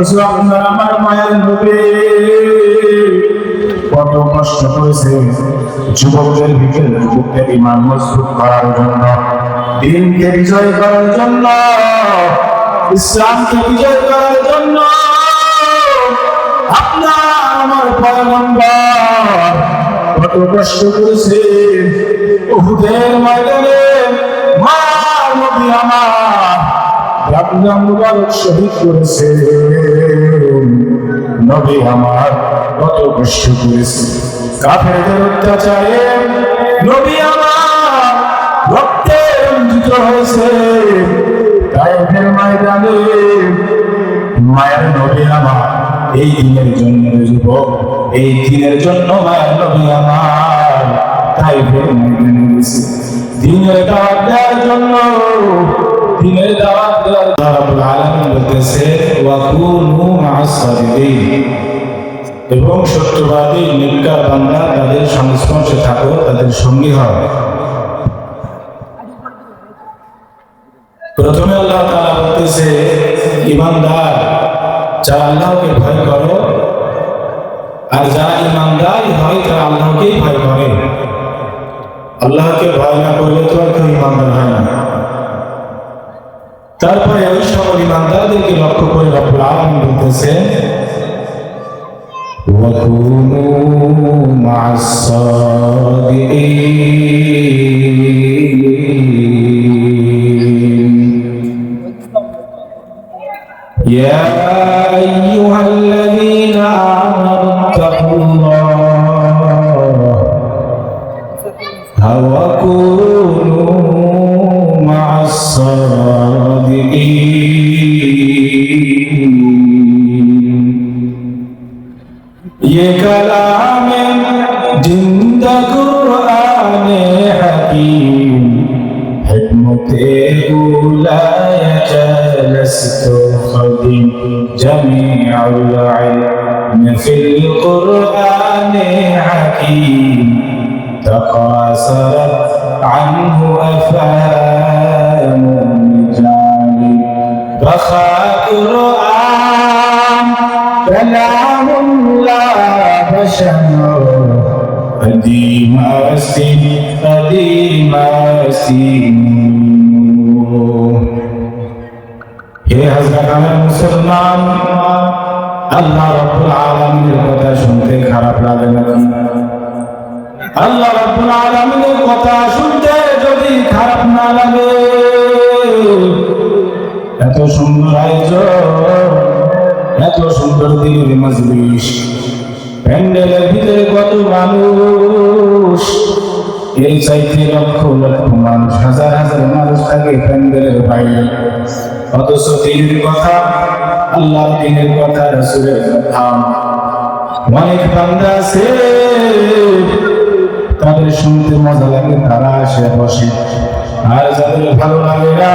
আমার মায়ের কত কষ্ট করেছে যুবকদের ভিতরে যুবকদের ইমান মজবুত করার জন্য, দিনকে বিজয় করার জন্য, ইসলামকে বিজয় করার জন্য। আপনার আমার পয়গম্বর কত কষ্ট করেছে। উহুদের ময়দানে মা আমার নবী আমার কত অত্যাচারে হয়েছে। মায়ের নবী আমার, এই দিনের জন্য যুবক, এই দিনের জন্য মায়ের নবী আমার তাইফের ময়দানে গেছে দিনের জন্য দিনের দাওয়াত এবং সত্যবাদী নিকার বান্দা তাদের সংস্পর্শে থাকো তাদের সঙ্গী হয় প্রথমে আল্লাহ তাআলা বলতেছে, ইমানদার যারা আল্লাহকে ভয় করো, আর যারা ইমানদার হয় তারা আল্লাহকেই ভয় করে। আল্লাহকে ভয় না করলে তো আর কেউ ইমানদার হয় না। তারপরে ওই সকল ইমানদারদেরকে লক্ষ্য করে রব্বুল আলামিন বলতেছে وكونوا مع الصادقين يا أيها الذين آمنوا مطيع لا يجالست خديم جميع العلم في القرآن حكيم تقاصرت عنه أفهام الرجال رخاء القرآن كلام لا بشر قديم أسين قديم أسين হে হাজরা কামের মুসলমান আল্লাহ রব্বুল আলামিনের কথা শুনতে খারাপ লাগে নাকি আল্লাহ রব্বুল আলামিনের কথা শুনতে যদি খারাপ না লাগে এত সুন্দর আয়োজন এত সুন্দর দিনের মজলিস প্যান্ডেলের ভিতরে কত মানুষ? এই চাইতে লক্ষ লক্ষ মানুষ, হাজার হাজার মানুষ থাকে প্যান্ডেলের বাইরে। অথচ দিনের কথা আল্লাহ দিনের কথা, রসুলের কথা। অনেক বান্দা আছে, তাদের শুনতে মজা লাগে, তারা আসে, বসে। আর যাদের ভালো লাগে না,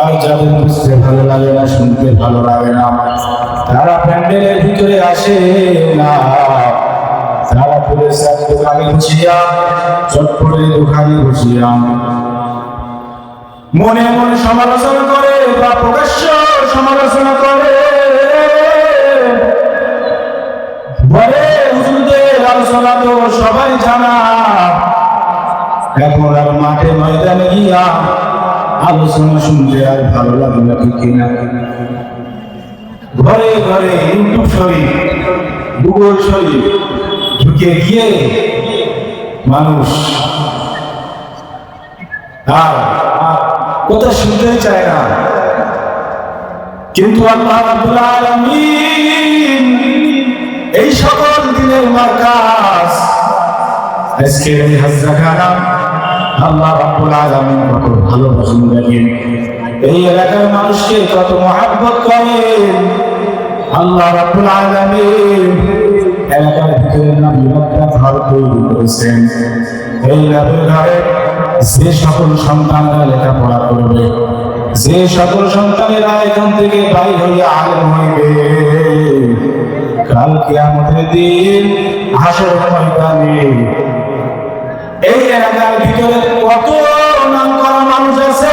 আর যাদের বুঝতে ভালো লাগে না, শুনতে ভালো লাগে না। তারা প্যান্ডেলের ভিতরে আসে না তারা সব দোকানে বসিয়া চটপটে দোকানে বসিয়া মনে মনে সমালোচনা করে বা প্রকাশ্য সমালোচনা করে। বলে, হুজুরদের আলোচনা তো সবাই জানা। এখন আর মাঠে ময়দানে গিয়া আলোচনা শুনতে আর ভালো লাগে না কিনা? ঘরে ঘরে ইউটিউব শরীফ গুগল শরীফ ঢুকে গিয়ে মানুষ আর শুনতে চায় না। কিন্তু আল্লাহ এই সকল দিনের মার্কাজ আজকে এই হাজরাখানা আল্লাহ রাব্বুল আলামিন কত ভালোবাসেন দেখেন এই এলাকার মানুষকে কত মহাব্বত করেন আল্লাহ রাব্বুল আলামিন এলাকার ভিতরে নবীরা ঘর তৈরি করেছেন এই নবীর ঘরে যে সকল সন্তানরা লেখাপড়া করবে, যে সকল সন্তানেরা এখান থেকে বাইর হইয়া আলেম হইবে। কাল কিয়ামতের দিন হাসর ময়দানে এই এলাকার ভিতরে কত নাম করা মানুষ আছে।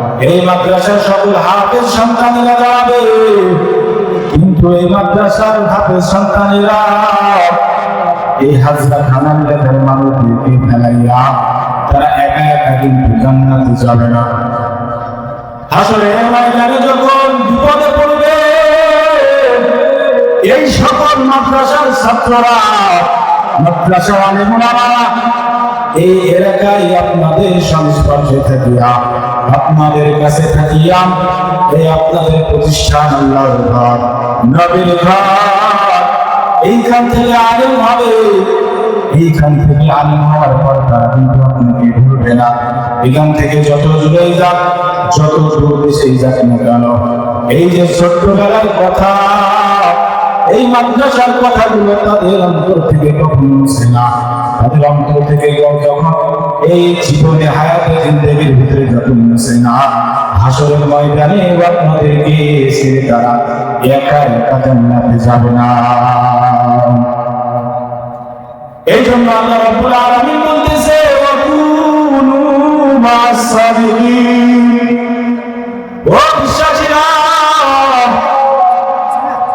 এই মাদ্রাসার সকল হাফেজ সন্তানেরা দাঁড়াবে কিন্তু এই মাদ্রাসার হাফেজ সন্তানেরা এই হাজরা খানান লেখার মানুষকে ফেলাইয়া তারা একা একা কিন্তু জান্নাতে যাবে না। আসলে ময়দানে যখন বিপদে পড়বে, এই সকল মাদ্রাসার ছাত্ররা মাদ্রাসা আলেমুলারা এই এলাকায় আপনাদের সংস্পর্শে থাকিয়া আপনাদের কাছে থাকিয়া এই আপনাদের প্রতিষ্ঠান আল্লাহর ঘর, নবীর ঘর। এইখান থেকে আলেম হবে। এইখান থেকে আলেম হওয়ার পর তারা কিন্তু আপনাকে ভুলবে না। এখান থেকে যত দূরে যাক, যত দূর দেশেই যাক না কেন, এই যে ছোট্টবেলার কথা এই মাদ্রাসার কথাগুলো তাদের অন্তর থেকে কখনো না। তাদের অন্তর থেকে যখন এই জীবনে হায়াতে জিন্দগির ভিতরে যখন মুছে না, হাসরের ময়দানে আপনাদেরকে এসে তারা একা একা জান্নাতে যাবে না। এই জন্য আল্লাহ রাব্বুল আলামিন বলতেছে ওয়াকুনু মাস-সাবিরিন ও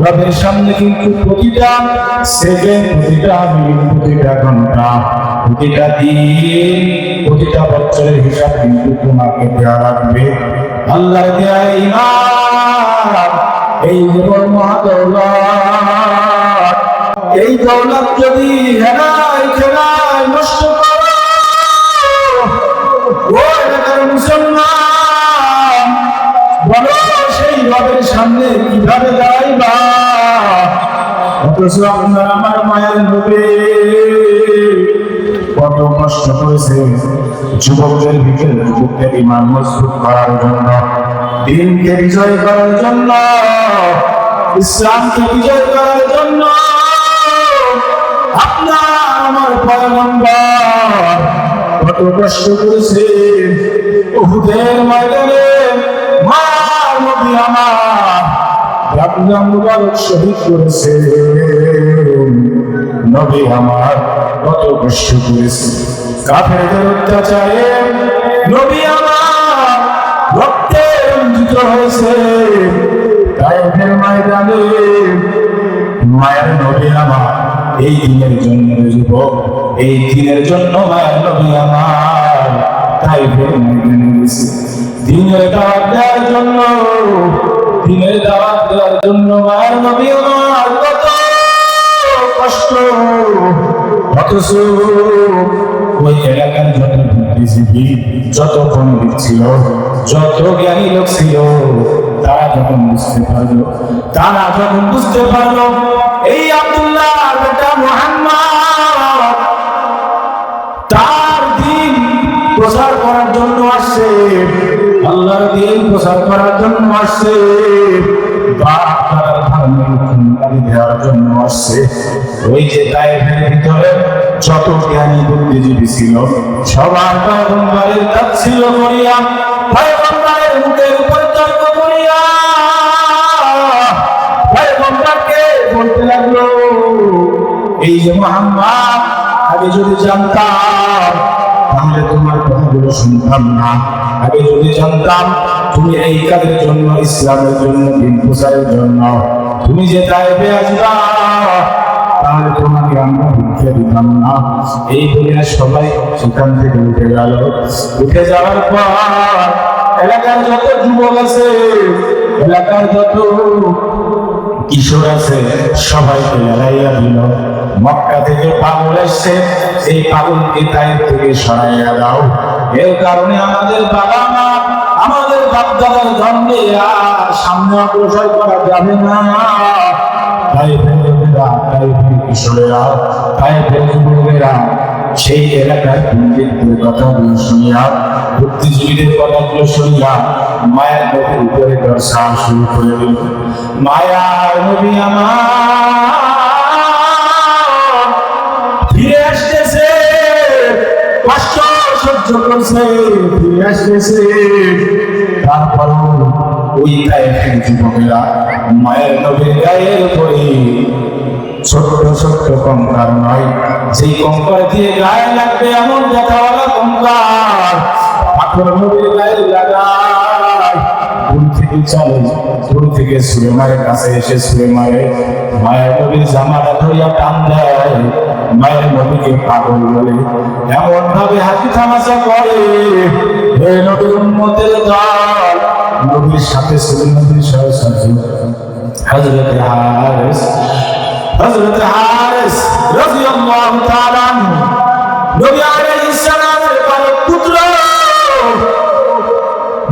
রবের সামনে কিন্তু প্রতিটা সেকেন্ড প্রতিটা মিনিট, প্রতিটা ঘণ্টা, প্রতিটা দিন, প্রতিটা বছরের হিসাব কিন্তু তোমাকে দেওয়া লাগবে। আল্লাহ এই জীবন মহাদৌলত এই দৌলত যদি হেরাই আমার মায়ের কষ্ট করেছে ইমান জন্য, দিনকে বিজয় করার জন্য, ইসলামকে বিজয় করার জন্য। আপনার আমার কত কষ্ট করেছে উহুদের ময়দানে মা নবী আমার রাবনা শহীদ করেছে। নবী আমার কত কষ্ট করেছে। কাফেরদের অত্যাচারে নবী আমার রক্তে রঞ্জিত হয়েছে। তাইফের ময়দানে মায়ের নবী আমার, এই দিনের জন্য যুবক, এই দিনের জন্য মায়ের নবী আমার তাই ময়দানে গেছে। দিনের দাওয়াত দেওয়ার জন্য, দিনের দাওয়াত দেওয়ার জন্য মায়ের নবী আমার কত অথচ যত ছিল, যত জ্ঞানী লোক ছিল, তারা যখন বুঝতে পারল, তারা যখন বুঝতে পারল, এই আব্দুল্লাহ বেটা মোহাম্মদ তার দিন প্রচার করার জন্য আসছে, আল্লাহর দিন প্রচার করার জন্য আসছে। জন্য আসছে। ওই যে তাইফের ভিতরে যত জ্ঞানী বুদ্ধিজীবী ছিল সবার পয়গম্বরের তাচ্ছিল্য করিয়া পয়গম্বরের মুখের উপর তর্ক করিয়া, পয়গম্বরকে বলতে লাগল, এই যে মোহাম্মদ, আগে যদি জানতাম, তাহলে তোমার কথাগুলো শুনতাম না। আগে যদি জানতাম, তুমি এই কাজের জন্য, ইসলামের জন্য, দিন জন্য তুমি যে তাইবে আসবা তাহলে তোমাকে আমরা ভিক্ষা দিতাম না। এই বলে সবাই সেখান থেকে উঠে গেল। উঠে যাওয়ার পর এলাকার যত যুবক আছে, এলাকার যত কিশোর আছে, সবাইকে লড়াইয়া দিল। মক্কা থেকে পাগল এসছে। এই পাগলকে তাইর থেকে সরাইয়া দাও। এর কারণে আমাদের বাবা মা বাপদাদার ধর্মে আর সামনে অগ্রসর করা যাবে না। তাই ফেলেরা তাই কিশোরেরা তাই যুবকেরা সেই এলাকার পণ্ডিতদের কথাগুলো শুনিয়া, বুদ্ধিজীবীদের কথাগুলো শুনিয়া মায়ের নবীর উপরে দর্শা শুরু করে দিল। মায়ার নবী আমার ফিরে আসতেছে, কষ্ট সহ্য করছে, ফিরে আসতেছে। তারপর ওই গায়ের যুবকেরা মায়ের নবীর গায়ের উপরে। ছোট্ট ছোট্ট কঙ্কার নয়, যেই কঙ্কার দিয়ে গায়ে লাগবে এমন দেখাওয়ালা কঙ্কার পাথর নবীর গায়ে লাগায় দূর থেকে চলে দূর থেকে সুলেমারের কাছে এসে সুলেমারে মায়ের নবীর জামাটা ধরিয়া টান দেয়। মায়ের নবীকে পাগল বলে এমন ভাবে হাতি থামাচা করে। হে নবীর উন্মতের দল, নবীর সাথে নবীর সহসাজি হজরত হারেস হজরত হারেস রাদিয়াল্লাহু তাআলা নবী আলাইহিস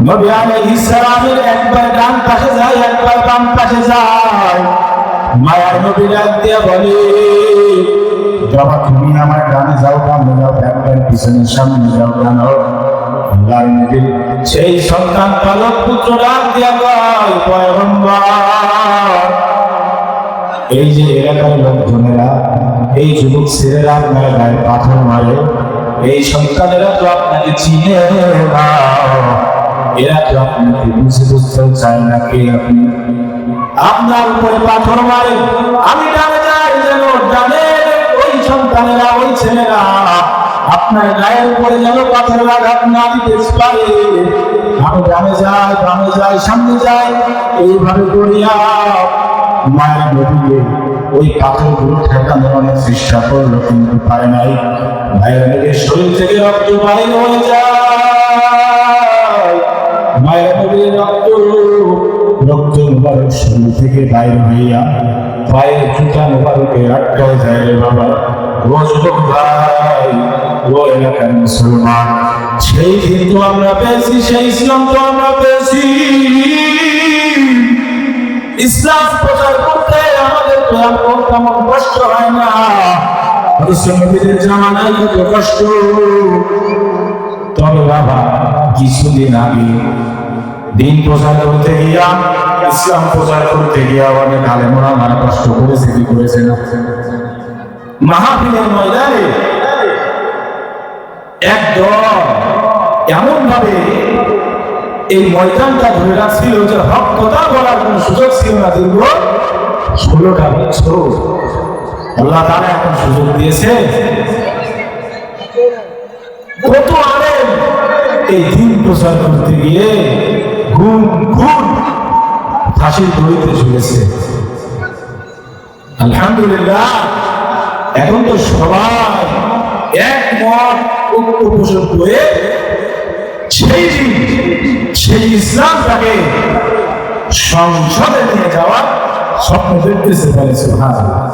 নবী আলাইহিস সালামের একবার ডান পাশে যায়, একবার বাম পাশে যায়। মায়ার নবী ডাক দিয়ে বলে, বাবা, তুমি আমার ডানে যাও, বামে যাও, একবার পিছনে, সামনে যাও কেন আল্লাহর নবী সেই সন্তান পালক পুত্র ডাক দিয়া কয়, পয়গম্বর, এই যে এলাকার লোকজনেরা, এই যুবক ছেলেরা আপনার গায়ে পাথর মারে, এই সন্তানেরা তো আপনাকে চিনে না। এরা তো আপনাকে বুঝে চায় না কে আপনি, আপনার উপরে পাথর মারে, আমি ডানে যাই যেন ডানে ওই সন্তানেরা, ওই ছেলেরা আপনার গায়ের উপরে যেন পাথরের আঘাত না দিতে পারে। আমি ডানে যাই, বামে যাই, সামনে যাই, এইভাবে করিয়া মায়ের নদীকে ওই পাথরগুলো ঠেকানোর অনেক চেষ্টা করল, কিন্তু পারে নাই। নদীর শরীর থেকে রক্ত বাইর হয়ে যায়। থেকে বাইর হইয়া পায়ের যায় রে বাবা। ও ভাই, ও এলাকার মুসলমান, সেই তো আমরা পেয়েছি, সেই ইসলাম তো আমরা পেয়েছি। ইসলাম প্রচার করতে আমাদের তো এখন তেমন কষ্ট হয় না। জামানায় কত কষ্ট। তবে বাবা, কিছুদিন আগে দিন প্রচার করতে গিয়া, ইসলাম প্রচার করতে গিয়া অনেক আলেমরা আমার কষ্ট করেছে কি করেছে না। ময়দানে এমন ভাবে এই ময়দানটা ধরে রাখছিল যে হক কথা বলার কোন সুযোগ ছিল না দীর্ঘ ষোলোটা বছর। আল্লাহ তারা এখন সুযোগ দিয়েছে। কত এই দিন প্রচার করতে গিয়ে গুণ গুণ ফাঁসির দড়িতে ঝুলেছে। আলহামদুলিল্লাহ, এখন তো সবাই একমত ঐক্য পোষণ করে সেই দিন, সেই ইসলামটাকে সংসদে নিয়ে যাওয়ার স্বপ্ন দেখতেছে বলে সুবহানাল্লাহ।